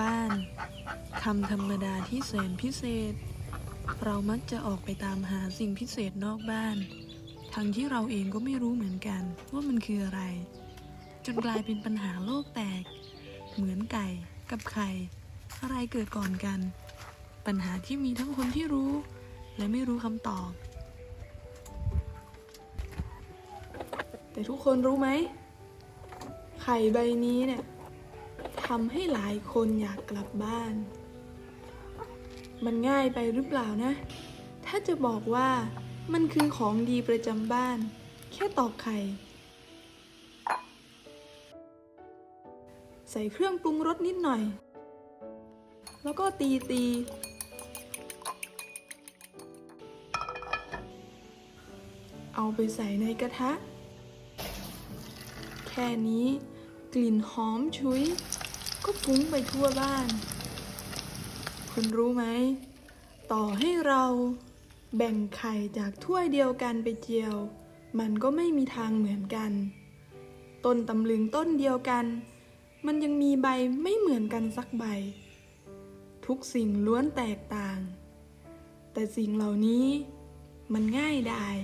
บ้านคำธรรมดาที่แสนพิเศษ เรามักจะออกไปตามหาสิ่งพิเศษนอกบ้าน ทั้งที่เราเองก็ไม่รู้เหมือนกันว่ามันคืออะไร จนกลายเป็นปัญหาโลกแตก เหมือนไก่กับไข่อะไรเกิดก่อนกัน ปัญหาที่มีทั้งคนที่รู้ และไม่รู้คำตอบ แต่ทุกคนรู้ไหมไข่ใบนี้เนี่ยำให้หลายคนอยากกลับบ้าน มันง่ายไปหรือเปล่านะ ถ้าจะบอกว่ามันคือของดีประจำบ้าน แค่ตอกไข่ ใส่เครื่องปรุงรสนิดหน่อย แล้วก็ตีตีเอาไปใส่ในกระทะ แค่นี้กลิ่นหอมชุย ก็ฟุ้งไปทั่วบ้าน คุณรู้ไหม ต่อให้เราแบ่งไข่จากถ้วยเดียวกันไปเจียว มันก็ไม่มีทางเหมือนกัน ต้นตำลึงต้นเดียวกัน มันยังมีใบไม่เหมือนกันสักใบ ทุกสิ่งล้วนแตกต่าง แต่สิ่งเหล่านี้มันง่ายดาย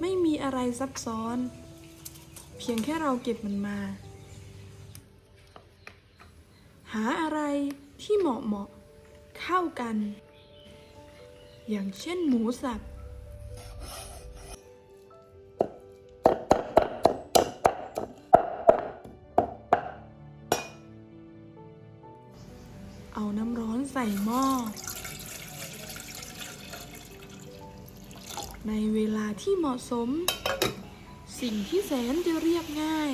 ไม่มีอะไรซับซ้อน เพียงแค่เราเก็บมันมา หาอะไรที่เหมาะเหมาะๆเข้ากัน อย่างเช่นหมูสับ เอาน้ำร้อนใส่หม้อ ในเวลาที่เหมาะสม สิ่งที่แสนจะเรียบง่าย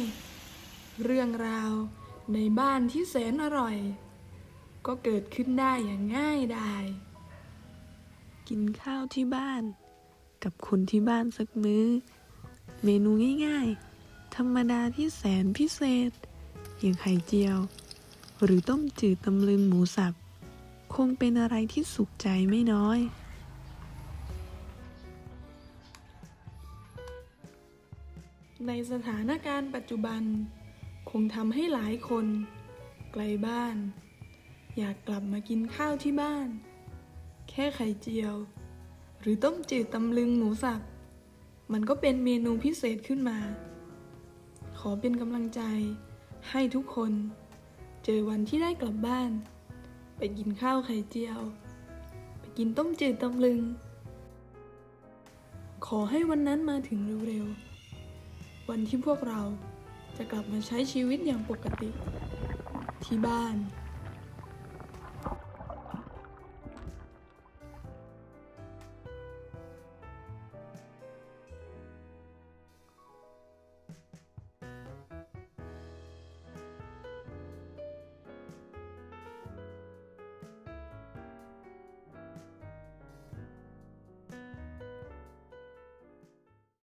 เรื่องราว ในบ้านที่แสนอร่อย ก็เกิดขึ้นได้อย่างง่ายดายกินข้าวที่บ้าน กับคนที่บ้านสักมื้อ เมนูง่ายๆ ธรรมดาที่แสนพิเศษ อย่างไข่เจียว หรือต้มจืดตำลึงหมูสับ คงเป็นอะไรที่สุขใจไม่น้อยในสถานการณ์ปัจจุบัน คงทำให้หลายคน ไกลบ้าน อยากกลับมากินข้าวที่บ้าน แค่ไข่เจียว หรือต้มจืดตำลึงหมูสับ มันก็เป็นเมนูพิเศษขึ้นมา ขอเป็นกำลังใจให้ทุกคน เจอวันที่ได้กลับบ้าน ไปกินข้าวไข่เจียว ไปกินต้มจืดตำลึง ขอให้วันนั้นมาถึงเร็วๆวันที่พวกเรา จะกลับมาใช้ชีวิตอย่างปกติที่บ้าน